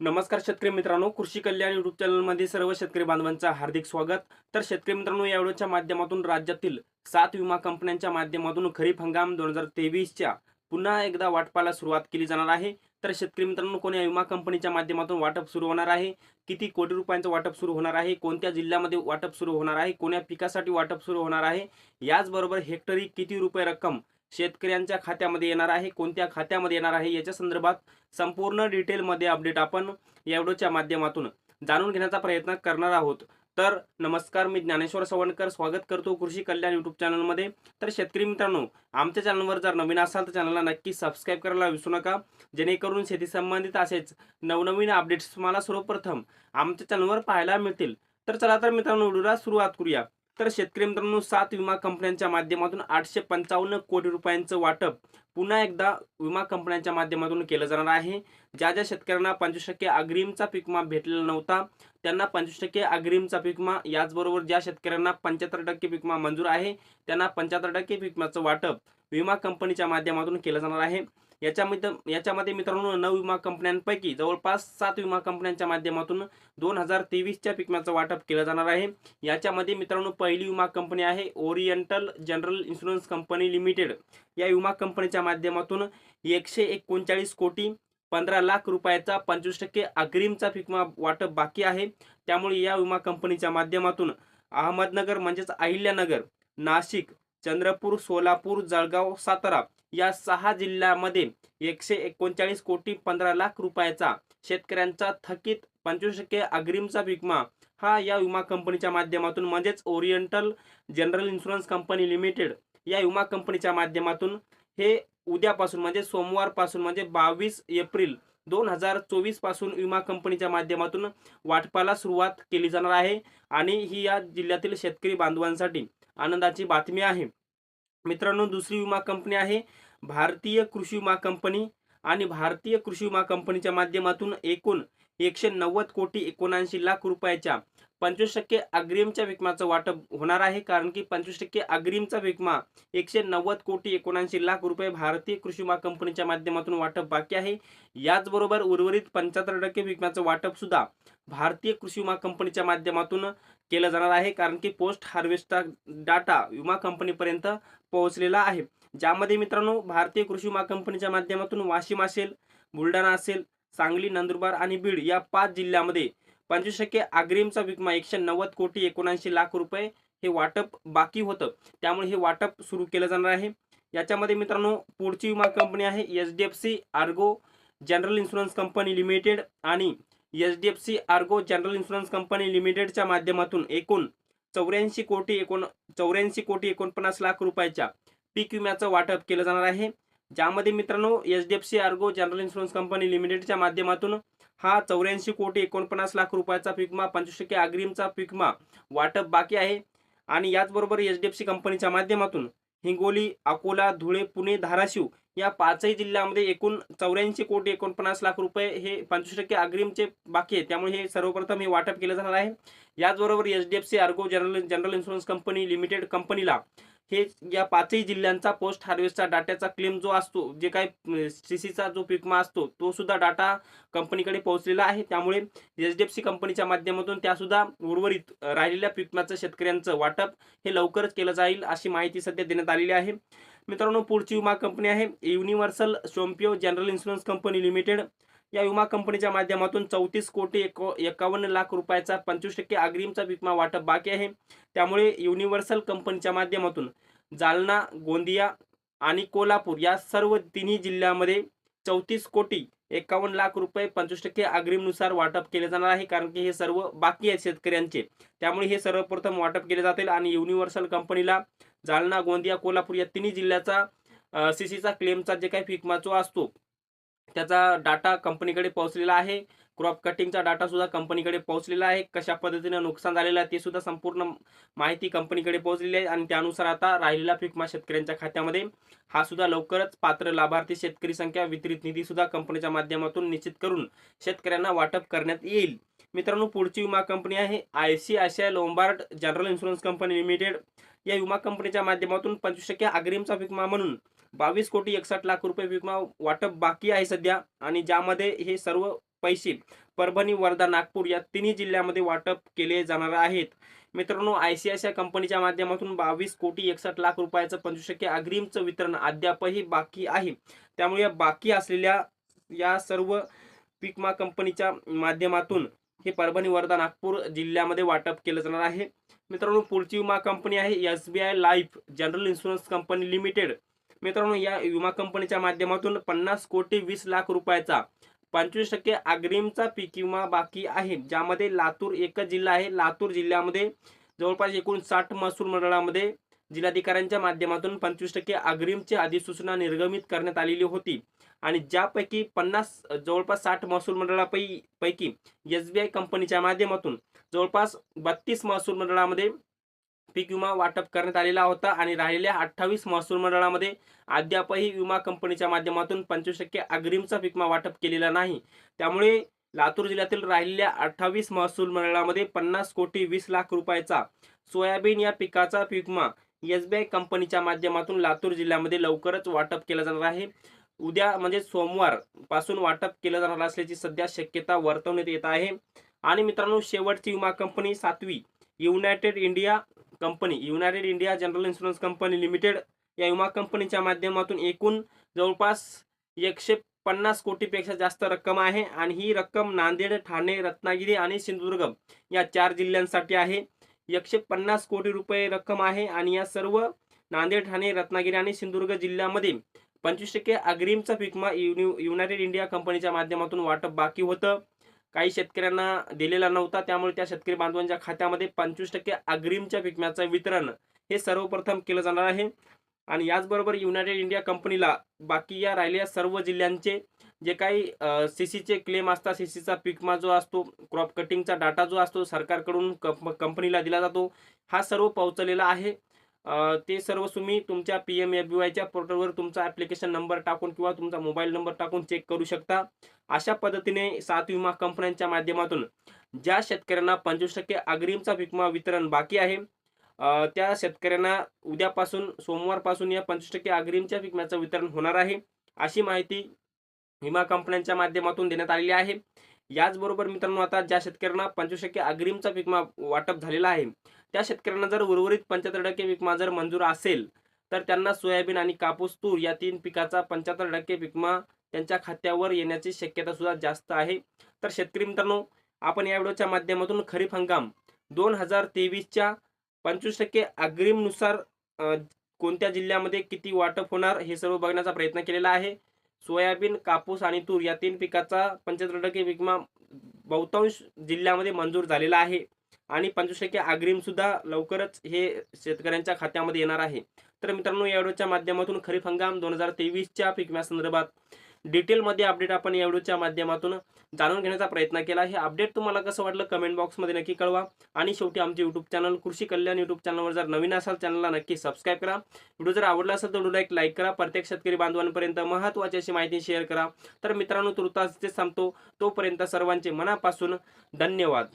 नमस्कार शेतकरी मित्रांनो कृषी कल्याण युट्यूब चॅनलमध्ये सर्व शेतकरी बांधवांचं हार्दिक स्वागत. तर शेतकरी मित्रांनो या व्हिडिओच्या माध्यमातून राज्यातील सात विमा कंपन्यांच्या माध्यमातून खरीप हंगाम दोन हजार तेवीसच्या पुन्हा एकदा वाटपाला सुरुवात केली जाणार आहे. तर शेतकरी मित्रांनो कोण्या विमा कंपनीच्या माध्यमातून वाटप सुरू होणार आहे? किती कोटी रुपयांचं वाटप सुरू होणार आहे? कोणत्या जिल्ह्यामध्ये वाटप सुरू होणार आहे? कोण्या पिकासाठी वाटप सुरू होणार आहे? याचबरोबर हेक्टरी किती रुपये रक्कम शेतकऱ्यांच्या खात्यामध्ये येणार आहे. कोणत्या खात्यामध्ये येणार आहे याच्या संदर्भात संपूर्ण डिटेलमध्ये अपडेट आपण या व्हिडिओच्या माध्यमातून जाणून घेण्याचा प्रयत्न करणार आहोत. तर नमस्कार मी ज्ञानेश्वर सवणकर. स्वागत करतो कृषी कल्याण युट्यूब चॅनलमध्ये. तर शेतकरी मित्रांनो आमच्या चॅनलवर जर नवीन असाल तर चॅनलला नक्की सबस्क्राईब करायला विसरू नका. जेणेकरून शेती संबंधित असेच नवनवीन अपडेट्स तुम्हाला सर्वप्रथम आमच्या चॅनलवर पाहायला मिळतील. तर चला तर मित्रांनो व्हिडिओला सुरुवात करूया. तर शेतकरी मित्रांनो सात विमा कंपन्यांच्या माध्यमातून आठशे पंचावन्न कोटी रुपयांचं वाटप पुन्हा एकदा विमा कंपन्यांच्या माध्यमातून केलं जाणार आहे. ज्या ज्या शेतकऱ्यांना पंचवीस टक्के अग्रिमचा पीक विमा भेटलेला नव्हता त्यांना पंचवीस टक्के अग्रिमचा पीक विमा याचबरोबर ज्या शेतकऱ्यांना पंच्याहत्तर टक्के पीक विमा मंजूर आहे त्यांना पंच्याहत्तर टक्के पीक वाटप विमा कंपनीच्या माध्यमातून केलं जाणार आहे. याच्यामध्ये याच्यामध्ये मित्रांनो नऊ विमा कंपन्यांपैकी जवळपास सात विमा कंपन्यांच्या माध्यमातून दोन हजार तेवीसच्या पिकम्याचं वाटप केलं जाणार आहे. याच्यामध्ये मित्रांनो पहिली विमा कंपनी आहे Oriental General Insurance Company Limited. या विमा कंपनीच्या माध्यमातून एकशे एकोणचाळीस कोटी पंधरा लाख रुपयाचा पंचवीस टक्के अग्रिमचा पिकमा वाटप बाकी आहे. त्यामुळे या विमा कंपनीच्या माध्यमातून अहमदनगर म्हणजेच अहिल्यानगर नाशिक चंद्रपूर सोलापूर जळगाव सातारा या सहा जिल्ह्यामध्ये एकशे एकोणचाळीस कोटी पंधरा लाख रुपयाचा शेतकऱ्यांचा थकीत पंचवीस टक्के अग्रिमचा विमा हा या विमा कंपनीच्या माध्यमातून म्हणजेच Oriental General Insurance Company Limited या विमा कंपनीच्या माध्यमातून हे उद्यापासून म्हणजे सोमवारपासून म्हणजे बावीस एप्रिल दोन हजार चोवीसपासून विमा कंपनीच्या माध्यमातून वाटपाला सुरुवात केली जाणार आहे. आणि ही या जिल्ह्यातील शेतकरी बांधवांसाठी आनंदाची बातमी आहे. मित्रांनो दुसरी विमा कंपनी आहे भारतीय कृषी विमा कंपनी. आणि भारतीय कृषी विमा कंपनीच्या माध्यमातून एकूण एकशे नव्वद कोटी एकोणऐंशी लाख रुपयाच्या पंचवीस टक्के अग्रिमच्या विकमाचं वाटप होणार आहे. कारण की पंचवीस टक्के अग्रिमचा विकमा एकशे नव्वद कोटी एकोणऐंशी लाख रुपये भारतीय कृषी विमा कंपनीच्या माध्यमातून वाटप बाकी आहे. याचबरोबर उर्वरित पंच्याहत्तर टक्के विकम्याचं वाटप सुद्धा भारतीय कृषी विमा कंपनीच्या माध्यमातून केलं जाणार आहे. कारण की पोस्ट हार्वेस्टचा डाटा विमा कंपनीपर्यंत पोहोचलेला आहे. ज्यामध्ये मित्रांनो भारतीय कृषी विमा कंपनीच्या माध्यमातून वाशिम असेल बुलढाणा असेल सांगली नंदुरबार आणि बीड या पाच जिल्ह्यामध्ये पंचवीस टक्के अग्रिमचा विमा एकशे नव्वद कोटी एकोणऐंशी लाख रुपये हे वाटप बाकी होतं. त्यामुळे हे वाटप सुरू केलं जाणार आहे. याच्यामध्ये मित्रांनो पुढची विमा कंपनी आहे H D F C Ergo General Insurance Company Limited आणि H D F C Ergo General Insurance Company लिमिटेडच्या माध्यमातून एकूण चौऱ्याऐंशी कोटी एकोण चौऱ्याऐंशी कोटी एकोणपन्नास लाख रुपयाच्या पीक विम्याचं वाटप केलं जाणार आहे. ज्यामध्ये मित्रांनो H D F C Ergo General Insurance Company लिमिटेडच्या माध्यमातून हा चौऱ्याऐंशी कोटी एकोणपन्नास लाख रुपयाचा पिकमा पंचवीस टक्के अग्रिमचा पिकमा वाटप बाकी आहे. आणि याचबरोबर एच डी एफ सी कंपनीच्या माध्यमातून हिंगोली अकोला धुळे पुणे धाराशिव या पाचही जिल्ह्यामध्ये एकूण चौऱ्याऐंशी कोटी एकोणपन्नास लाख रुपये हे पंचवीस टक्के अग्रिमचे बाकी आहे. त्यामुळे हे सर्वप्रथम हे वाटप केलं जाणार आहे. याचबरोबर H D F C Ergo General General Insurance Company Limited कंपनीला हे या पाचही जिल्ह्यांचा पोस्ट हार्वेस्टचा डाट्याचा क्लेम जो असतो जे काही सीसीचा जो पिकमा असतो तो सुद्धा डाटा कंपनीकडे पोहोचलेला आहे. त्यामुळे एच डी एफ सी कंपनीच्या माध्यमातून त्यासुद्धा उर्वरित राहिलेल्या पिकमाचं शेतकऱ्यांचं वाटप हे लवकरच केलं जाईल अशी माहिती सध्या देण्यात आलेली आहे. मित्रांनो पुढची विमा कंपनी आहे Universal Sompo General Insurance Company Limited या विमा कंपनीच्या माध्यमातून चौतीस कोटी एको एकावन्न लाख रुपयाचा पंचवीस टक्के अग्रिमचा विमा वाटप बाकी आहे. त्यामुळे युनिव्हर्सल कंपनीच्या माध्यमातून जालना गोंदिया आणि कोल्हापूर या सर्व तिन्ही जिल्ह्यामध्ये चौतीस कोटी एकावन्न लाख रुपये पंचवीस टक्के अग्रिमनुसार वाटप केले जाणार आहे. कारण की हे सर्व बाकी आहेत शेतकऱ्यांचे. त्यामुळे हे सर्वप्रथम वाटप केले जातील आणि युनिव्हर्सल कंपनीला जालना गोंदिया कोल्हापूर या तिन्ही जिल्ह्याचा सी सीचा क्लेमचा जे काही फिकमा जो असतो त्याचा डाटा कंपनीकडे पोहोचलेला आहे. क्रॉप कटिंगचा डाटा सुद्धा कंपनीकडे पोहोचलेला आहे. कशा पद्धतीने नुकसान झालेलं आहे ते सुद्धा संपूर्ण माहिती कंपनीकडे पोहोचलेली आहे आणि त्यानुसार आता राहिलेला फिकमा शेतकऱ्यांच्या खात्यामध्ये हा सुद्धा लवकरच पात्र लाभार्थी शेतकरी संख्या वितरित निधी सुद्धा कंपनीच्या माध्यमातून निश्चित करून शेतकऱ्यांना वाटप करण्यात येईल. मित्रांनो पुढची विमा कंपनी आहे I C I I Lombard General Insurance Company Limited या विमा कंपनीच्या माध्यमातून पंचवीस टक्के अग्रिमचा विमा म्हणून बावीस कोटी एकसष्ट लाख रुपये विमा वाटप बाकी आहे सध्या आणि ज्यामध्ये हे सर्व पैसे परभणी वर्धा नागपूर या तिन्ही जिल्ह्यामध्ये वाटप केले जाणार आहेत. मित्रांनो आयसीआयसीआय कंपनीच्या माध्यमातून बावीस कोटी एकसष्ट लाख रुपयाचं पंचवीस टक्के अग्रिमचं वितरण अद्यापही बाकी आहे. त्यामुळे या बाकी असलेल्या या सर्व पिकमा कंपनीच्या माध्यमातून हे परभणी वर्धा नागपूर जिल्ह्यामध्ये वाटप केलं जाणार आहे. मित्रांनो पुढची विमा कंपनी आहे S B I Life General Insurance Company Limited. मित्रांनो या विमा कंपनीच्या माध्यमातून पन्नास कोटी वीस लाख रुपयाचा पंचवीस टक्के अग्रिमचा पीक विमा बाकी आहे ज्यामध्ये लातूर एकच जिल्हा आहे. लातूर जिल्ह्यामध्ये जवळपास एकूण साठ महसूल मंडळामध्ये जिल्हाधिकाऱ्यांच्या माध्यमातून पंचवीस टक्के अग्रिमची अधिसूचना निर्गमित करण्यात आलेली होती. आणि ज्यापैकी पन्नास जवळपास साठ महसूल मंडळापैकी पैकी एस बी आय कंपनीच्या माध्यमातून जवळपास बत्तीस महसूल मंडळामध्ये पीक विमा वाटप करण्यात आलेला होता आणि राहिलेल्या अठ्ठावीस महसूल मंडळामध्ये अद्यापही विमा कंपनीच्या माध्यमातून पंचवीस टक्के अग्रिमचा पीक विमा वाटप केलेला नाही. त्यामुळे लातूर जिल्ह्यातील राहिलेल्या अठ्ठावीस महसूल मंडळामध्ये पन्नास कोटी वीस लाख रुपयाचा सोयाबीन या पिकाचा पीक विमा एसबीआय कंपनीच्या माध्यमातून लातूर जिल्ह्यामध्ये लवकरच वाटप केला जाणार आहे. उद्या म्हणजे सोमवारपासून वाटप केलं जाणार असल्याची सध्या शक्यता वर्तवण्यात येत आहे. आणि मित्रांनो शेवटची विमा कंपनी सातवी United India company United India General Insurance Company Limited या विमा कंपनीच्या माध्यमातून एकूण जवळपास एकशे पन्नास कोटीपेक्षा जास्त रक्कम आहे आणि ही रक्कम नांदेड ठाणे रत्नागिरी आणि सिंधुदुर्ग या चार जिल्ह्यांसाठी आहे. एकशे पन्नास कोटी रुपये रक्कम आहे आणि या सर्व नांदेड ठाणे रत्नागिरी आणि सिंधुदुर्ग जिल्ह्यामध्ये पंचवीस टक्के अग्रिमचा युनि युनायटेड इंडिया कंपनीच्या माध्यमातून वाटप बाकी होतं. काही शेतकऱ्यांना दिलेला नव्हता त्यामुळे त्या शेतकरी बांधवांच्या खात्यामध्ये पंचवीस टक्के अग्रिमच्या पिकम्याचं वितरण हे सर्वप्रथम केलं जाणार आहे. आणि याचबरोबर युनायटेड इंडिया कंपनीला बाकी या राहिलेल्या सर्व जिल्ह्यांचे जे काही सीसीचे क्लेम असतात सीसीचा पिकमा जो असतो क्रॉप कटिंगचा डाटा जो असतो सरकारकडून कंपनीला दिला जातो हा सर्व पोहोचलेला आहे. ते सर्व तुम्ही तुमच्या पी एम एफ बी वायच्या पोर्टलवर तुमचा ॲप्लिकेशन नंबर टाकून किंवा तुमचा मोबाईल नंबर टाकून चेक करू शकता. अशा पद्धतीने सात विमा कंपन्यांच्या माध्यमातून ज्या शेतकऱ्यांना पंचवीस टक्के अग्रिमचा विमा वितरण बाकी आहे त्या शेतकऱ्यांना उद्यापासून सोमवारपासून या पंचवीस टक्के अग्रिमच्या विम्याचं वितरण होणार आहे अशी माहिती विमा कंपन्यांच्या माध्यमातून देण्यात आलेली आहे. याचबरोबर मित्रांनो आता ज्या शेतकऱ्यांना पंचवीस टक्के अग्रिमचा विमा वाटप झालेला आहे त्या शेतकऱ्यांना जर उर्वरित पंच्याहत्तर टक्के विमा जर मंजूर असेल तर त्यांना सोयाबीन आणि कापूस तूर या तीन पिकाचा पंच्याहत्तर टक्के विमा त्यांच्या खात्यावर येण्याची शक्यता सुद्धा जास्त आहे. तर शेतकरी मित्रांनो आपण या व्हिडिओच्या माध्यमातून खरीप हंगाम दोन हजार तेवीसच्या पंचवीस टक्के अग्रिमनुसार कोणत्या जिल्ह्यामध्ये किती वाटप होणार हे सर्व बघण्याचा प्रयत्न केलेला आहे. सोयाबीन कापूस आणि तूर या तीन पिकाचा पंच्याहत्तर टक्के विमा बहुतांश जिल्ह्यामध्ये मंजूर झालेला आहे. आणि पंचवीस टक्के अग्रिम सुद्धा लवकरच हे शेतकऱ्यांच्या खात्यामध्ये येणार आहे. तर मित्रांनो या व्हिडिओच्या माध्यमातून खरीप हंगाम दोन हजार तेवीसच्या पीक डिटेलमध्ये अपडेट आपण या व्हिडिओच्या माध्यमातून जाणून घेण्याचा प्रयत्न केला. हे अपडेट तुम्हाला कसं वाटलं कमेंट बॉक्समध्ये नक्की कळवा. आणि शेवटी आमचे यूट्यूब चॅनल कृषी कल्याण यूट्यूब चॅनलवर जर नवीन असाल चॅनलला नक्की सबस्क्राईब करा. व्हिडिओ जर आवडला असेल तर व्हिडिओला एक लाईक करा. प्रत्येक शेतकरी बांधवांपर्यंत महत्त्वाची अशी माहिती शेअर करा. तर मित्रांनो तुर्तास ते थांबतो. तोपर्यंत सर्वांचे मनापासून धन्यवाद.